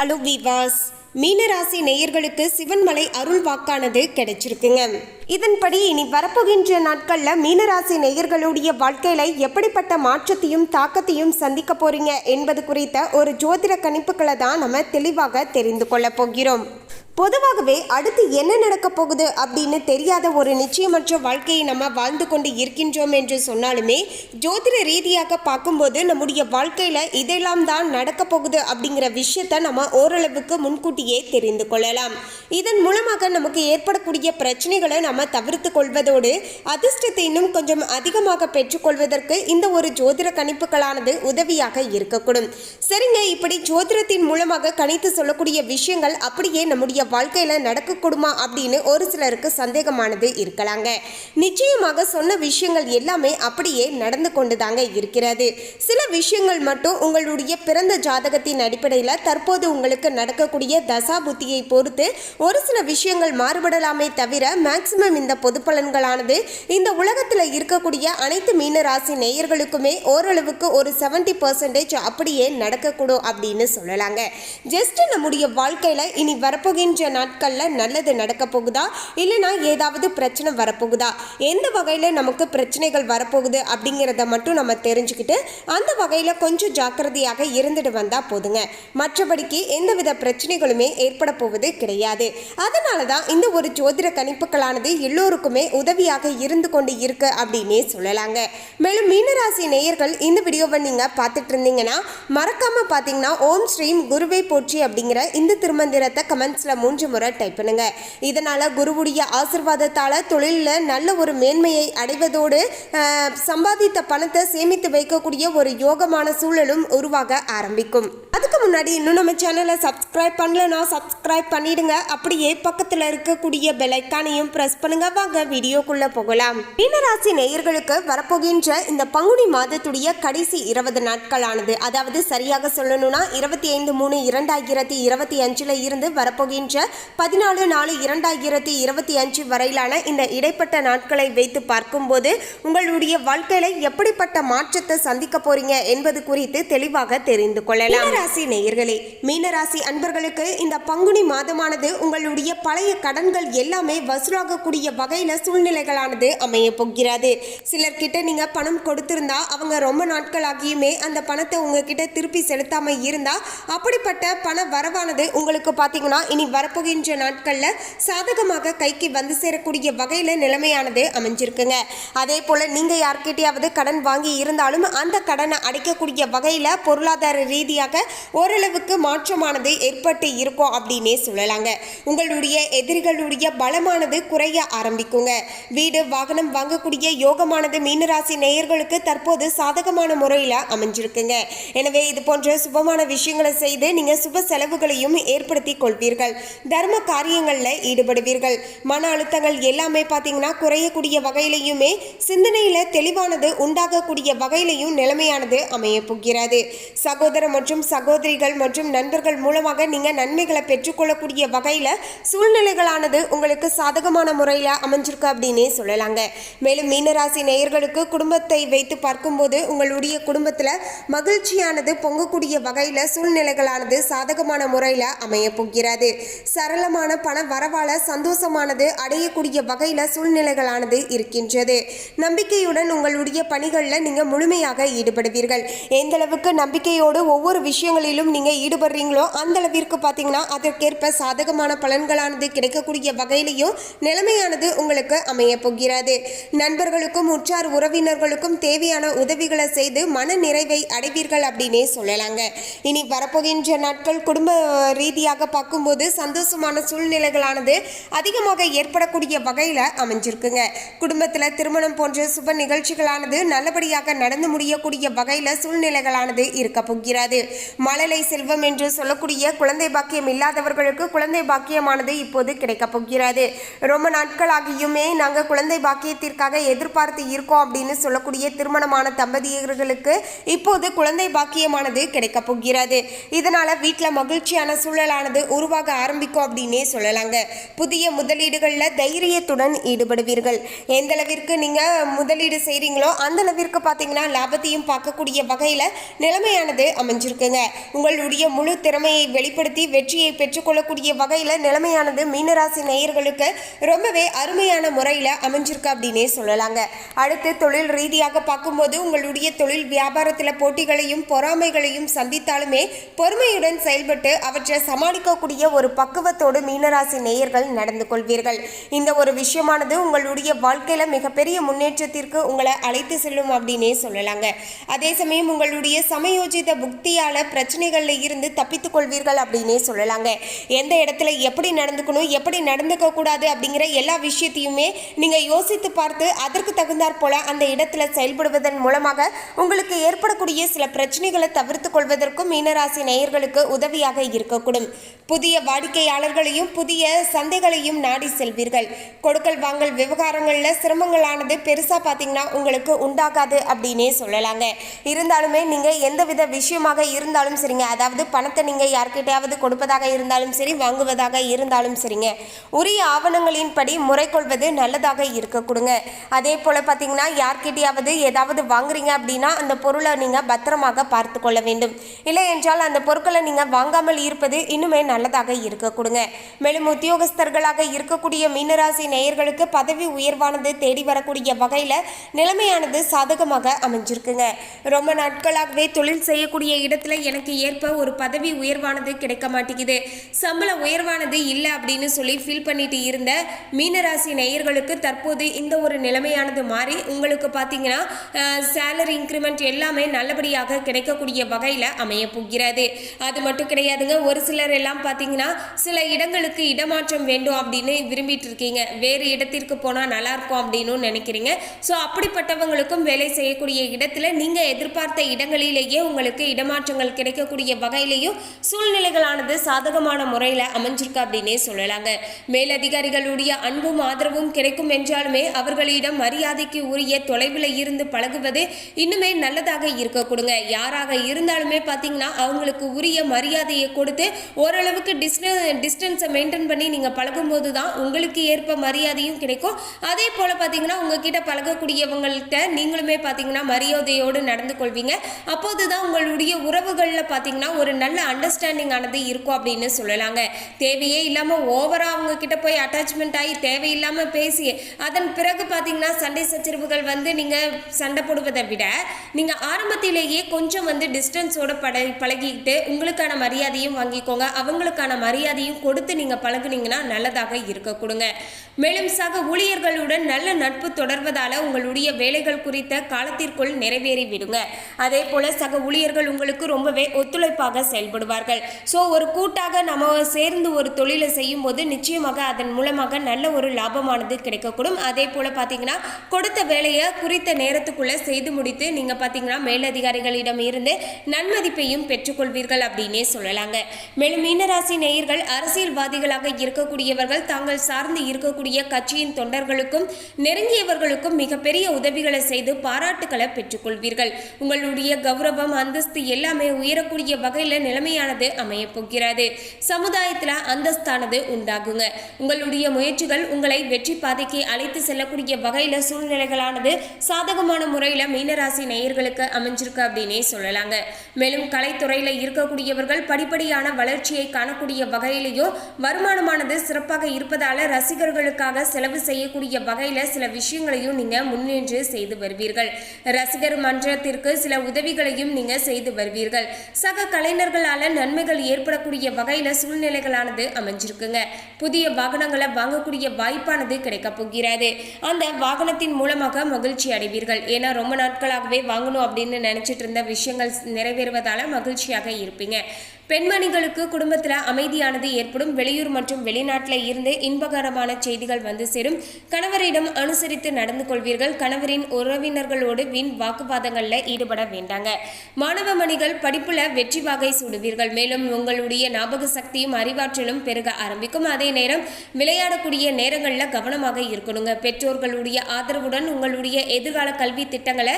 Hello விவாஸ் மீனராசி நேயர்களுக்கு சிவன்மலை அருள் வாக்கானது கிடைச்சிருக்குங்க. இதன்படி இனி வரப்போகின்ற நாட்களில் மீனராசி நேயர்களுடைய வாழ்க்கையில எப்படிப்பட்ட மாற்றத்தையும் தாக்கத்தையும் சந்திக்க போறீங்க என்பது குறித்த ஒரு ஜோதிட கணிப்புகளை தான் நம்ம தெளிவாக தெரிந்து கொள்ள போகிறோம். பொதுவாகவே அடுத்து என்ன நடக்க போகுது அப்படின்னு தெரியாத ஒரு நிச்சயமற்ற வாழ்க்கையை நம்ம வாழ்ந்து கொண்டு இருக்கின்றோம் என்று சொன்னாலுமே ஜோதிட ரீதியாக பார்க்கும்போது நம்முடைய வாழ்க்கையில் இதெல்லாம் தான் நடக்க போகுது அப்படிங்கிற விஷயத்தை நம்ம ஓரளவுக்கு முன்கூட்டியே தெரிந்து கொள்ளலாம். இதன் மூலமாக நமக்கு ஏற்படக்கூடிய பிரச்சனைகளை நம்ம தவிர்த்து கொள்வதோடு அதிர்ஷ்டத்தை இன்னும் கொஞ்சம் அதிகமாக பெற்றுக்கொள்வதற்கு இந்த ஒரு ஜோதிட கணிப்புகளானது உதவியாக இருக்கக்கூடும். சரிங்க இப்படி ஜோதிடத்தின் மூலமாக கணித்து சொல்லக்கூடிய விஷயங்கள் அப்படியே நம்முடைய வாழ்க்கையில் நடக்கக்கூடுமா அப்படின்னு ஒரு சிலருக்கு சந்தேகமானது இருக்கலாங்க. நிச்சயமாக சொன்ன விஷயங்கள் எல்லாமே அப்படியே நடந்து கொண்டுதாங்க இருக்கிறது. சில விஷயங்கள் மட்டும் உங்களுடைய பிறந்த ஜாதகத்தின் அடிப்படையில் தற்போது உங்களுக்கு நடக்கக்கூடிய தசா புத்தியை பொறுத்து ஒரு சில விஷயங்கள் மாறுபடலாமே தவிர மேக்சிமம் இந்த பொது பலன்களானது இந்த உலகத்தில் இருக்கக்கூடிய அனைத்து மீன ராசி நேயர்களுக்குமே ஓரளவுக்கு ஒரு செவன்டி பர்சன்டேஜ் அப்படியே நடக்கக்கூடும் அப்படின்னு சொல்லலாங்க. ஜஸ்ட் நம்முடைய வாழ்க்கையில் இனி வரப்போகின்ற நாட்களில் நல்லது நடக்க போகுதா? இல்லைனா ஏதாவது பிரச்சனை வரப்போகுதா? எந்த வகையில் நமக்கு பிரச்சனைகள் வரப்போகுது அப்படிங்கிறத மட்டும் நம்ம தெரிஞ்சுக்கிட்டு அந்த வகையில் கொஞ்சம் ஜாக்கிரதையாக இருந்துட்டு வந்தால் போதுங்க. மற்றபடிக்கு எந்தவித பிரச்சனைகளுமே ஏற்பட போவது கிடையாது. அதனால தான் இந்த ஒரு ஜோதிட கணிப்புகளானது எல்லோருக்குமே உதவியாக இருந்து கொண்டு இருக்கு அப்படின்னே சொல்லலாங்க. மேலும் மீனராசி நேயர்கள் இந்த வீடியோவை நீங்கள் பார்த்துட்டு இருந்தீங்கன்னா மறக்காம பார்த்தீங்கன்னா ஓம் ஸ்ரீம் குருவை போற்றி அப்படிங்கிற இந்த திருமந்திரத்தை கமெண்ட்ஸில் மூன்று முறை டைப் பண்ணுங்க. இதனால குருவுடைய ஆசிர்வாதத்தால் தொழிலில் நல்ல ஒரு மேன்மையை அடைவதோடு சம்பாதித்த பணத்தை சேமித்து வைக்கக்கூடிய ஒரு யோகமான சூழலும் உருவாக ஆரம்பிக்கும். அதுக்கு முன்னாடி இன்னும் நம்ம சேனலை சப்ஸ்கிரைப் பண்ணலனா சப்ஸ்கிரைப் பண்ணிடுங்க. அப்படியே பக்கத்தில் இருக்கக்கூடிய பெலைக்கானையும் ப்ரெஸ் பண்ணுங்க. வாங்க வீடியோக்குள்ளே போகலாம். மீனராசி நேயர்களுக்கு வரப்போகின்ற இந்த பங்குனி மாதத்துடைய கடைசி இருபது நாட்களானது. அதாவது சரியாக சொல்லணும்னா இருபத்தி ஐந்து மூணு இரண்டாயிரத்தி இருபத்தி அஞ்சில் இருந்து வரப்போகின்ற பதினாலு நாலு இரண்டாயிரத்தி இருபத்தி அஞ்சு வரையிலான இந்த இடைப்பட்ட நாட்களை வைத்து பார்க்கும்போது உங்களுடைய வாழ்க்கையில் எப்படிப்பட்ட மாற்றத்தை சந்திக்க போறீங்க என்பது குறித்து தெளிவாக தெரிந்து கொள்ளலாம். ராசி நேயர்களே மீனராசி அன்பர்களுக்கு இந்த பங்குனி மாதமானது உங்களுடைய பழைய கடன்கள் எல்லாமே வசூலாகக்கூடிய வகையில சூழ்நிலைகளானது அமைய போகிறது. சிலர்கிட்ட நீங்க பணம் கொடுத்திருந்தா அவங்க ரொம்ப நாட்களாகியுமே அந்த பணத்தை உங்ககிட்ட திருப்பி செலுத்தாம இருந்தா அப்படிப்பட்ட பண வரவானது உங்களுக்கு பாத்தீங்கன்னா இனி வரப்போகின்ற நாட்கள்ல சாதகமாக கைக்கு வந்து சேரக்கூடிய வகையில நிலைமையானது அமைஞ்சிருக்குங்க. அதே போல நீங்க யார்கிட்டயாவது கடன் வாங்கி இருந்தாலும் அந்த கடனை அடைக்கக்கூடிய வகையில பொருளாதார ரீதியாக ஓரளவுக்கு மாற்றமானது ஏற்பட்டு இருக்கும் அப்படின்னே சொல்லலாங்க. உங்களுடைய எதிரிகளுடைய பலமானது குறைய ஆரம்பிக்குங்க. வீடு வாகனம் வாங்கக்கூடிய யோகமானது மீனராசி நேயர்களுக்கு தற்போது சாதகமான முறையில் அமைஞ்சிருக்குங்க. எனவே இது போன்ற சுபமான விஷயங்களை செய்து நீங்க சுப செலவுகளையும் ஏற்படுத்தி கொள்வீர்கள். தர்ம காரியங்களில் ஈடுபடுவீர்கள். மன அழுத்தங்கள் எல்லாமே பார்த்தீங்கன்னா குறையக்கூடிய வகையிலையுமே சிந்தனையில தெளிவானது உண்டாகக்கூடிய வகையிலையும் நிலைமையானது அமைய போகிறது. சகோதர மற்றும் சகோதரிகள் மற்றும் நண்பர்கள் மூலமாக நீங்கள் நன்மைகளை பெற்றுக்கொள்ளக்கூடிய வகையில் சூழ்நிலைகளானது உங்களுக்கு சாதகமான முறையில் அமைஞ்சிருக்கு அப்படின்னே சொல்லலாங்க. மேலும் மீனராசி நேயர்களுக்கு குடும்பத்தை வைத்து பார்க்கும்போது உங்களுடைய குடும்பத்தில் மகிழ்ச்சியானது பொங்கக்கூடிய வகையில் சூழ்நிலைகளானது சாதகமான முறையில் அமைய போகிறது. சரளமான பண வரவால சந்தோஷமானது அடையக்கூடிய வகையில் சூழ்நிலைகளானது இருக்கின்றது. நம்பிக்கையுடன் உங்களுடைய பணிகளில் நீங்கள் முழுமையாக ஈடுபடுவீர்கள். எந்த அளவுக்கு நம்பிக்கையோடு ஒவ்வொரு விஷயங்களிலும் நீங்கள் ஈடுபடுறீங்களோ அந்த அளவிற்கு பார்த்தீங்கன்னா அதற்கேற்ப சாதகமான பலன்களானது கிடைக்கக்கூடிய வகையிலையும் நிலைமையானது உங்களுக்கு அமைய போகிறது. நண்பர்களுக்கும் உற்றார் உறவினர்களுக்கும் தேவையான உதவிகளை செய்து மன நிறைவை அடைவீர்கள் அப்படின்னே சொல்லலாங்க. இனி வரப்போகின்ற நாட்கள் குடும்ப ரீதியாக பார்க்கும்போது சந்தோஷமான சூழ்நிலைகளானது அதிகமாக ஏற்படக்கூடிய வகையில் அமைஞ்சிருக்குங்க. குடும்பத்தில் திருமணம் போன்ற சுப நிகழ்ச்சிகளானது நல்லபடியாக நடந்து முடியக்கூடிய வகையில் சூழ்நிலைகளானது இருக்க போகிறது மழலை செல்வம் என்று சொல்லக்கூடிய குழந்தை பாக்கியம் இல்லாதவர்களுக்கு குழந்தை பாக்கியமானது இப்போது கிடைக்கப் போகிறது. ரொம்ப நாட்களாகியுமே நாங்கள் குழந்தை பாக்கியத்திற்காக எதிர்பார்த்து இருக்கோம் அப்படின்னு சொல்லக்கூடிய திருமணமான தம்பதியர்களுக்கு இப்போது குழந்தை பாக்கியமானது கிடைக்கப் போகிறது. இதனால வீட்டில் மகிழ்ச்சியான சூழலானது உருவாக ஆரம்பிக்கும் அப்படின்னே சொல்லலாங்க. புதிய முதலீடுகளில் தைரியத்துடன் ஈடுபடுவீர்கள். எந்த அளவிற்கு நீங்கள் முதலீடு செய்கிறீங்களோ அந்த அளவிற்கு பார்த்தீங்கன்னா லாபத்தையும் பார்க்கக்கூடிய வகையில் நிலைமையானது அமைஞ்சிருக்குங்க. உங்களுடைய முழு திறமையை வெளிப்படுத்தி வெற்றியை பெற்றுக்கொள்ளக்கூடிய வகையில் நிலைமையானது மீனராசி நேயர்களுக்கு ரொம்பவே அருமையான முறையில் அமைஞ்சிருக்கு அப்படின்னே சொல்லலாங்க. அடுத்து தொழில் ரீதியாக பார்க்கும்போது உங்களுடைய தொழில் வியாபாரத்தில் போட்டிகளையும் பொறாமைகளையும் சந்தித்தாலுமே பொறுமையுடன் செயல்பட்டு அவற்றை சமாளிக்கக்கூடிய ஒரு பக்குவத்தோடு மீனராசி நேயர்கள் நடந்து கொள்வீர்கள். இந்த ஒரு விஷயமானது உங்களுடைய வாழ்க்கையில் மிகப்பெரிய முன்னேற்றத்திற்கு உங்களை அழைத்து செல்லும் அப்படின்னே சொல்லலாங்க. அதே சமயம் உங்களுடைய சமயோஜித புக்தியால் பிரச்சனைகளில் இருந்து தப்பித்துக் கொள்வீர்கள் அப்படின்னே சொல்லலாங்க. எந்த இடத்துல எப்படி நடந்துக்கணும் எப்படி நடந்துக்க கூடாது அப்படிங்கிற எல்லா விஷயத்தையுமே நீங்கள் யோசித்து பார்த்து அதற்கு தகுந்தாற் போல அந்த இடத்துல செயல்படுவதன் மூலமாக உங்களுக்கு ஏற்படக்கூடிய சில பிரச்சனைகளை தவிர்த்து கொள்வதற்கும் மீனராசி நேயர்களுக்கு உதவியாக இருக்கக்கூடும். புதிய வாடிக்கையாளர்களையும் புதிய சந்தைகளையும் நாடி செல்வீர்கள். கொடுக்கல் வாங்கல் விவகாரங்களில் சிரமங்களானது பெருசாக பார்த்தீங்கன்னா உங்களுக்கு உண்டாகாது அப்படின்னே சொல்லலாங்க. இருந்தாலுமே நீங்கள் எந்தவித விஷயமாக இருந்தாலும் சரிங்க. அதாவது பணத்தை நீங்கள் யார்கிட்டயாவது கொடுப்பதாக இருந்தாலும் சரி வாங்குவதாக இருந்தாலும் சரிங்க. உரிய ஆவணங்களின்படி முறை கொள்வது நல்லதாக இருக்க கொடுங்க. அதே போல் பார்த்தீங்கன்னா யார்கிட்டயாவது ஏதாவது வாங்குறீங்க அப்படின்னா அந்த பொருளை நீங்கள் பத்திரமாக பார்த்து கொள்ள வேண்டும். இல்லை என்றால் அந்த பொருட்களை நீங்கள் வாங்காமல் இருப்பது இன்னுமே நல்லதாக இருக்க கொடுங்க. மேலும் உத்தியோகஸ்தர்களாக இருக்கக்கூடிய மீனராசி நேயர்களுக்கு பதவி உயர்வானது தேடி வரக்கூடிய வகையில் நிலைமையானது சாதகமாக அமைஞ்சிருக்குங்க. ரொம்ப நாட்களாகவே தொழில் செய்யக்கூடிய இடத்துல எனக்கு ஏற்ப ஒரு பதவி உயர்வானது கிடைக்க மாட்டேங்குது. சம்பள உயர்வானது இல்லை அப்படின்னு சொல்லி ஃபீல் பண்ணிட்டு இருந்த மீனராசி நேயர்களுக்கு தற்போது இந்த ஒரு நிலைமையானது மாறி உங்களுக்கு பார்த்தீங்கன்னா சேலரி இன்க்ரிமெண்ட் எல்லாமே நல்லபடியாக கிடைக்கக்கூடிய வகையில் அமைய போகிறது. அது மட்டும் கிடையாதுங்க ஒரு சிலர் எல்லாம் பார்த்தீங்கன்னா சில இடங்களுக்கு இடமாற்றம் வேண்டும் அப்படின்னு விரும்பிட்டு இருக்கீங்க. வேறு இடத்திற்கு போனால் நல்லா இருக்கும் அப்படின்னு நினைக்கிறீங்க. ஸோ அப்படிப்பட்டவங்களுக்கும் வேலை செய்யக்கூடிய இடத்துல நீங்கள் எதிர்பார்த்த இடங்களிலேயே உங்களுக்கு இடமாற்றங்கள் கிடைக்கக்கூடிய வகையிலையும் சூழ்நிலைகளானது சாதகமான முறையில் அமைஞ்சிருக்கு அப்படின்னே சொல்லலாங்க. மேலதிகாரிகளுடைய அன்பும் ஆதரவும் கிடைக்கும் என்றாலுமே அவர்களிடம் மரியாதைக்கு உரிய தொலைவில் இருந்து பழகுவது இன்னுமே நல்லதாக இருக்க கொடுங்க. யாராக இருந்தாலுமே பார்த்தீங்கன்னா அவங்களுக்கு உரிய மரியாதையை கொடுத்து ஓரளவுக்கு டிஸ்டன் டிஸ்டன்ஸை மெயின்டைன் பண்ணி நீங்கள் பழகும்போது தான் உங்களுக்கு ஏற்ப மரியாதையும் கிடைக்கும். அதே போல் பார்த்தீங்கன்னா உங்ககிட்ட பழகக்கூடியவங்கள்ட்ட நீங்களுமே பார்த்தீங்கன்னா மரியாதையோடு நடந்து கொள்வீங்க. அப்போது தான் உங்களுடைய உறவுகளில் பார்த்தீங்கன்னா ஒரு நல்ல அண்டர்ஸ்டாண்டிங் ஆனது இருக்கும் அப்படின்னு சொல்லலாங்க. தேவையே இல்லாமல் ஓவராக அவங்க கிட்ட போய் அட்டாச்மெண்ட் ஆகி தேவையில்லாமல் பேசி அதன் பிறகு பார்த்தீங்கன்னா சண்டை சச்சரவுகள் வந்து நீங்கள் சண்டை போடுவதை விட நீங்கள் ஆரம்பத்திலேயே கொஞ்சம் வந்து டிஸ்டன்ஸோட பட பழகிக்கிட்டு உங்களுக்கான மரியாதையும் வாங்கிக்கோங்க. அவங்களுக்கான மரியாதையும் கொடுத்து நீங்கள் பழகுனீங்கன்னா நல்லதாக இருக்க கொடுங்க. மேலும் சக ஊழியர்களுடன் நல்ல நட்பு தொடர்வதால் உங்களுடைய வேலைகள் குறித்த காலத்திற்குள் நிறைவேறி விடுங்க. அதே போல் சக ஊழியர்கள் உங்களுக்கு ரொம்பவே ஒத்துழைப்பாக செயல்படுவார்கள். ஸோ ஒரு கூட்டாக நம்ம சேர்ந்து ஒரு தொழிலை செய்யும் போது நிச்சயமாக அதன் மூலமாக நல்ல ஒரு லாபமானது கிடைக்கக்கூடும். அதே போல் பார்த்தீங்கன்னா கொடுத்த வேலையை குறித்த நேரத்துக்குள்ளே செய்து முடித்து நீங்கள் பார்த்தீங்கன்னா மேலதிகாரிகளிடம் இருந்து நன்மதிப்பையும் பெற்றுக்கொள்வீர்கள் அப்படின்னே சொல்லலாங்க. மேலும் மீனராசி நேயர்கள் அரசியல்வாதிகளாக இருக்கக்கூடியவர்கள் தாங்கள் சார்ந்து இருக்கக்கூடிய கட்சியின் தொண்டர்களுக்கும் நெருங்கியவர்களுக்கும் மிகப்பெரிய உதவிகளை செய்து பாராட்டுகளை பெற்றுக்கொள்வீர்கள். உங்களுடைய கௌரவம் அந்தஸ்து எல்லாமே உயரக்கூடிய வகையில் நிலைமையானது அமையப்போகிறது சமுதாயத்தில் அந்தஸ்தானது உண்டாகுங்க. உங்களுடைய முயற்சிகள் உங்களை வெற்றி பாதைக்கு அழைத்து செல்லக்கூடிய வகையில் சூழ்நிலைகளானது சாதகமான முறையில் மீனராசி நேயர்களுக்கு அமைஞ்சிருக்கு அப்படின்னே சொல்லலாங்க. மேலும் கலைத்துறையில் இருக்கக்கூடியவர்கள் படிப்படியான வளர்ச்சியை காணக்கூடிய வகையிலையும் வருமானமானது சிறப்பாக இருப்பதால ரசிகர்களுக்காக செலவு செய்யக்கூடிய வகையில் சில விஷயங்களையும் நீங்கள் முன்னின்று செய்து வருவீர்கள். ரசிகர் மன்றத்திற்கு சில உதவிகளையும் நீங்கள் செய்து வருவீர்கள். சக கலைஞர்களால் நன்மைகள் ஏற்படக்கூடிய வகையில் சூழ்நிலைகளானது அமைஞ்சிருக்குங்க. புதிய வாகனங்களை வாங்கக்கூடிய வாய்ப்பானது கிடைக்கப் போகிறது. அந்த வாகனத்தின் மூலமாக மகிழ்ச்சி அடைவீர்கள். ஏன்னா ரொம்ப நாட்களாகவே வாங்கணும் அப்படின்னு நினைச்சிட்டு இருந்த விஷயங்கள் நிறைவேறுவதால மகிழ்ச்சியாக இருப்பீங்க. பெண்மணிகளுக்கு குடும்பத்தில் அமைதியானது ஏற்படும். வெளியூர் மற்றும் வெளிநாட்டில் இருந்து இன்பகரமான செய்திகள் வந்து சேரும். கணவரிடம் அனுசரித்து நடந்து கொள்வீர்கள். கணவரின் உறவினர்களோடு வீண் வாக்குவாதங்களில் ஈடுபட வேண்டாங்க. மாணவ மணிகள் படிப்புல வெற்றி வாகை சூடுவீர்கள். மேலும் உங்களுடைய ஞாபக சக்தியும் அறிவாற்றலும் பெருக ஆரம்பிக்கும். அதே நேரம் விளையாடக்கூடிய நேரங்களில் கவனமாக இருக்கணுங்க. பெற்றோர்களுடைய ஆதரவுடன் உங்களுடைய எதிர்கால கல்வி திட்டங்களை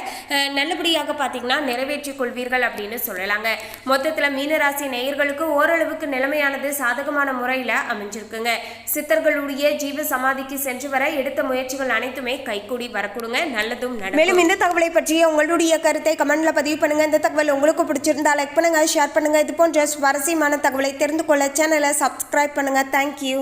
நல்லபடியாக பார்த்தீங்கன்னா நிறைவேற்றிக் கொள்வீர்கள் அப்படின்னு சொல்லலாங்க. மொத்தத்தில் மீனராசி நேயர்களுக்கு ஓரளவுக்கு நிலைமையானது சாதகமான முறையில் அமைஞ்சிருக்குங்க. சித்தர்களுடைய ஜீவ சமாதிக்கு சென்று வர எடுத்த முயற்சிகள் அனைத்துமே கைகூடி வரக்கூடுங்க. நல்லதும் நடக்கும். மேலும் இந்த தகவலை பற்றிய உங்களுடைய கருத்தை கமெண்ட்ல பதிவு பண்ணுங்க. இந்த தகவல் உங்களுக்கு பிடிச்சிருந்தா லைக் பண்ணுங்க ஷேர் பண்ணுங்க. இது போன்ற சுவாரஸ்யமான தகவலை தெரிந்து கொள்ள சேனலை சப்ஸ்கிரைப் பண்ணுங்க. தேங்க்யூ